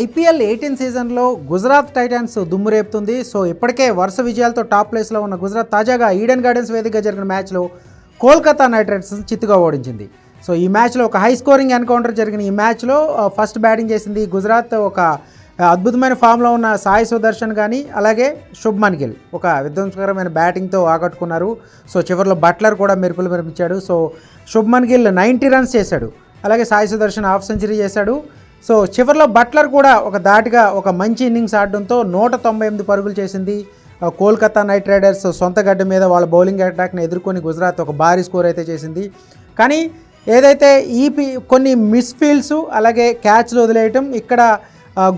IPL eighteen సీజన్లో Gujarat Titans దుమ్మురేపుతుంది so ఇప్పటికే వరుస విజయాలతో టాప్ ప్లేస్లో ఉన్న గుజరాత్ తాజాగా ఈడెన్ గార్డెన్స్ వేదికగా జరిగిన మ్యాచ్లో కోల్కతా నైట్ రైడర్స్ చిత్తుగా ఓడించింది. సో ఈ మ్యాచ్లో ఒక హై స్కోరింగ్ ఎన్కౌంటర్ జరిగిన ఈ మ్యాచ్లో ఫస్ట్ బ్యాటింగ్ చేసింది గుజరాత్ ఒక అద్భుతమైన ఫామ్లో ఉన్న సాయి సుదర్శన్ కానీ అలాగే శుభ్మన్ గిల్ ఒక విధ్వంసకరమైన బ్యాటింగ్తో ఆకట్టుకున్నారు సో చివరిలో బట్లర్ కూడా మెరుపులు మెరిపించాడు. So Shubman Gill ninety runs చేశాడు. అలాగే సాయి సుదర్శన్ హాఫ్ సెంచరీ చేశాడు. సో చివరిలో బట్లర్ కూడా ఒక దాటిగా ఒక మంచి ఇన్నింగ్స్ ఆడడంతో నూట తొంభై ఎనిమిది పరుగులు చేసింది. కోల్కతా నైట్ రైడర్స్ సొంత గడ్డ మీద వాళ్ళ బౌలింగ్ అటాక్ని ఎదుర్కొని గుజరాత్ ఒక భారీ స్కోర్ అయితే చేసింది. కానీ ఏదైతే ఈ కొన్ని మిస్ఫీల్డ్స్ అలాగే క్యాచ్లు వదిలేయటం ఇక్కడ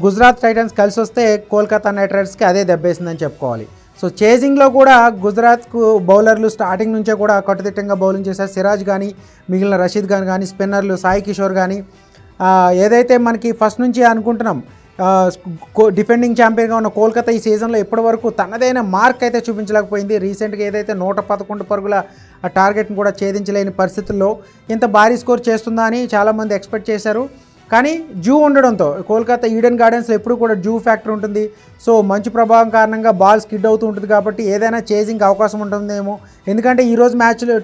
గుజరాత్ టైటన్స్ కలిసి వస్తే కోల్కతా నైట్ రైడర్స్కి అదే దెబ్బేసిందని చెప్పుకోవాలి. సో చేజింగ్లో కూడా గుజరాత్కు బౌలర్లు స్టార్టింగ్ నుంచే కూడా కట్టుదిట్టంగా బౌలింగ్ చేశారు. సిరాజ్ కానీ మిగిలిన రషీద్ ఖాన్ కానీ స్పిన్నర్లు సాయి కిషోర్ కానీ ఏదైతే మనకి ఫస్ట్ నుంచి అనుకుంటున్నాం డిఫెండింగ్ ఛాంపియన్గా ఉన్న కోల్కతా ఈ సీజన్లో ఇప్పటి వరకు తనదైన మార్క్ అయితే చూపించలేకపోయింది. రీసెంట్గా ఏదైతే నూట పదకొండు పరుగుల ఆ టార్గెట్ని కూడా ఛేదించలేని పరిస్థితుల్లో ఇంత భారీ స్కోర్ చేస్తుందా అని చాలామంది ఎక్స్పెక్ట్ చేశారు. కానీ జూ ఉండడంతో కోల్కతా ఈడెన్ గార్డెన్స్లో ఎప్పుడు కూడా జూ ఫ్యాక్టర్ ఉంటుంది. సో మంచు ప్రభావం కారణంగా బాల్ స్కిడ్ అవుతూ ఉంటుంది కాబట్టి ఏదైనా చేజింగ్ అవకాశం ఉంటుందేమో. ఎందుకంటే ఈరోజు మ్యాచ్లో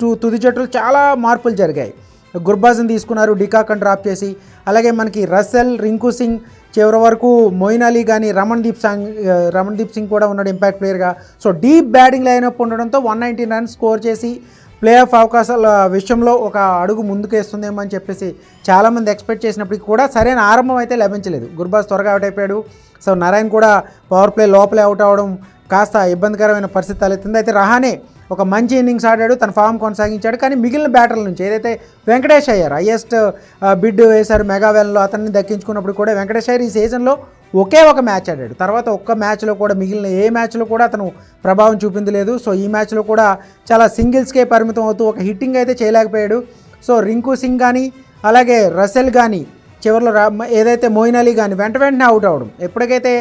టు తుది జట్టులు చాలా మార్పులు జరిగాయి. గుర్బాజ్ని తీసుకున్నారు డికాకన్ డ్రాప్ చేసి. అలాగే మనకి రసెల్ రింకు సింగ్ చివరి వరకు మోయిన్ అలీ కానీ రమణ్ దీప్ సాంగ్ రమణ్ దీప్ సింగ్ కూడా ఉన్నాడు ఇంపాక్ట్ ప్లేయర్గా. సో డీప్ బ్యాటింగ్ లైనప్ ఉండడంతో వన్ నైంటీ రన్స్ స్కోర్ చేసి ప్లే ఆఫ్ అవకాశాల విషయంలో ఒక అడుగు ముందుకేస్తుందేమో అని చెప్పేసి చాలామంది ఎక్స్పెక్ట్ చేసినప్పటికీ కూడా సరైన ఆరంభం అయితే లభించలేదు. గుర్బాజ్ త్వరగా అవుట్ అయిపోయాడు. సో నారాయణ్ కూడా పవర్ ప్లే లోపలే అవుట్ అవడం కాస్త ఇబ్బందికరమైన పరిస్థితి తలెత్తింది. అయితే రహానే ఒక మంచి ఇన్నింగ్స్ ఆడాడు తన ఫామ్ కొనసాగించాడు కానీ మిగిలిన బ్యాటర్ల నుంచి ఏదైతే వెంకటేష్ అయ్యారు హయ్యెస్ట్ బిడ్ వేశారు మెగావెన్లో అతన్ని దక్కించుకున్నప్పుడు కూడా వెంకటేష్ అయ్యర్. ఈ సీజన్లో ఒకే ఒక మ్యాచ్ ఆడాడు. తర్వాత ఒక్క మ్యాచ్లో కూడా మిగిలిన ఏ మ్యాచ్లో కూడా అతను ప్రభావం చూపింది లేదు. సో ఈ మ్యాచ్లో కూడా చాలా సింగిల్స్కే పరిమితం అవుతూ ఒక హిట్టింగ్ అయితే చేయలేకపోయాడు. సో రింకు సింగ్ కానీ అలాగే రసెల్ కానీ చివరిలో రా ఏదైతే మోయిన్ అలీ కానీ వెంట వెంటనే అవుట్ అవ్వడం ఎప్పటికైతే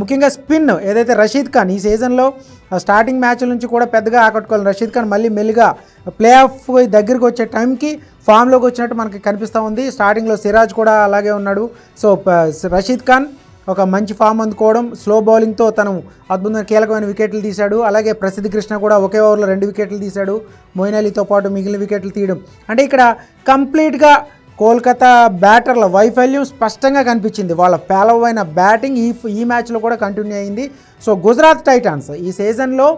ముఖ్యంగా స్పిన్ ఏదైతే రషీద్ ఖాన్ ఈ సీజన్లో స్టార్టింగ్ మ్యాచ్ల నుంచి కూడా పెద్దగా ఆకట్టుకోవాలి. రషీద్ ఖాన్ మళ్ళీ మెల్లిగా ప్లే ఆఫ్ దగ్గరికి వచ్చే టైంకి ఫామ్లోకి వచ్చినట్టు మనకి కనిపిస్తూ ఉంది. స్టార్టింగ్లో సిరాజ్ కూడా అలాగే ఉన్నాడు. సో రషీద్ ఖాన్ ఒక మంచి ఫామ్ అందుకోవడం స్లో బౌలింగ్తో తను అద్భుతమైన కీలకమైన వికెట్లు తీశాడు. అలాగే ప్రసిద్ధి కృష్ణ కూడా ఒకే ఓవర్లో రెండు వికెట్లు తీశాడు. మోయిన్ అలీతో పాటు మిగిలిన వికెట్లు తీయడం. అంటే ఇక్కడ కంప్లీట్గా కోల్కతా బ్యాటర్ల వైఫల్యం స్పష్టంగా కనిపించింది. వాళ్ళ పేలవైన బ్యాటింగ్ ఈ ఈ మ్యాచ్లో కూడా కంటిన్యూ అయింది. సో గుజరాత్ టైటాన్స్ ఈ సీజన్లో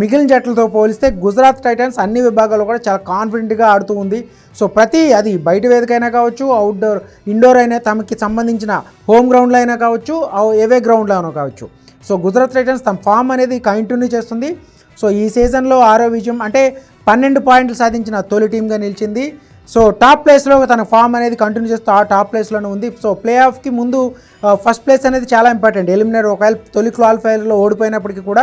మిగిలిన జట్లతో పోలిస్తే గుజరాత్ టైటన్స్ అన్ని విభాగాల్లో కూడా చాలా కాన్ఫిడెంట్గా ఆడుతూ ఉంది. సో ప్రతి అది బయట వేదిక అయినా కావచ్చు అవుట్డోర్ ఇండోర్ అయినా తమకి సంబంధించిన హోమ్ గ్రౌండ్లో అయినా కావచ్చు ఏవే గ్రౌండ్లో అయినా కావచ్చు. సో గుజరాత్ టైటన్స్ తమ ఫామ్ అనేది కంటిన్యూ చేస్తుంది. సో ఈ సీజన్లో ఆరో విజయం అంటే పన్నెండు పాయింట్లు సాధించిన తొలి టీంగా నిలిచింది. సో టాప్ ప్లేస్లో తన ఫామ్ అనేది కంటిన్యూ చేస్తూ ఆ టాప్ ప్లేస్లోనే ఉంది. సో ప్లే ఆఫ్కి ముందు ఫస్ట్ ప్లేస్ అనేది చాలా ఇంపార్టెంట్ ఎలిమినేట్ ఒకవేళ తొలి క్వాలిఫైర్లో ఓడిపోయినప్పటికీ కూడా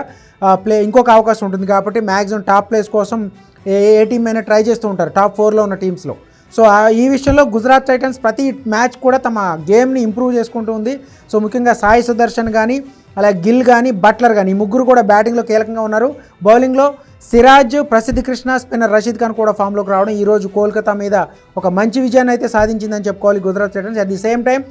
ప్లే ఇంకొక అవకాశం ఉంటుంది కాబట్టి మ్యాక్సిమం టాప్ ప్లేస్ కోసం ఏ ఏ టీం అయినా ట్రై చేస్తూ ఉంటారు. టాప్ ఫోర్లో ఉన్న టీమ్స్లో సో ఆ- ఈ విషయంలో గుజరాత్ టైటన్స్ ప్రతి మ్యాచ్ కూడా తమ గేమ్ని ఇంప్రూవ్ చేసుకుంటూ ఉంది. సో ముఖ్యంగా సాయి సుదర్శన్ కానీ అలాగే గిల్ కానీ బట్లర్ కానీ ఈ ముగ్గురు కూడా బ్యాటింగ్లో కీలకంగా ఉన్నారు. బౌలింగ్లో సిరాజ్ ప్రసిద్ధి కృష్ణ స్పిన్నర్ రషీద్ ఖాన్ కూడా ఫామ్లోకి రావడం ఈరోజు కోల్కతా మీద ఒక మంచి విజయాన్ని అయితే సాధించిందని చెప్పుకోవాలి Gujarat Titans at the same time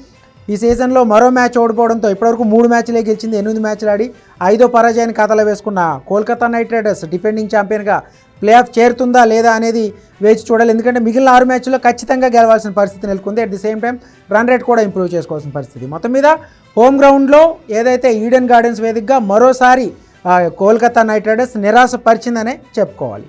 ఈ సీజన్లో మరో మ్యాచ్ ఓడిపోవడంతో ఇప్పటివరకు మూడు మ్యాచ్లే గెలిచింది ఎనిమిది మ్యాచ్లు ఆడి ఐదో పరాజయాన్ని ఖాతాలో వేసుకున్న కోల్కతా నైట్ రైడర్స్ డిఫెండింగ్ ఛాంపియన్గా ప్లే ఆఫ్ చేరుతుందా లేదా అనేది వేచి చూడాలి. ఎందుకంటే మిగిలిన ఆరు మ్యాచ్ల్లో ఖచ్చితంగా గెలవాల్సిన పరిస్థితి నెలకొంది. At the same time run rate కూడా ఇంప్రూవ్ చేసుకోవాల్సిన పరిస్థితి. మొత్తం మీద హోమ్ గ్రౌండ్లో ఏదైతే ఈడెన్ గార్డెన్స్ వేదికగా మరోసారి కోల్కతా నైట్ రైడర్స్ నిరాశపరిచిందనే చెప్పుకోవాలి.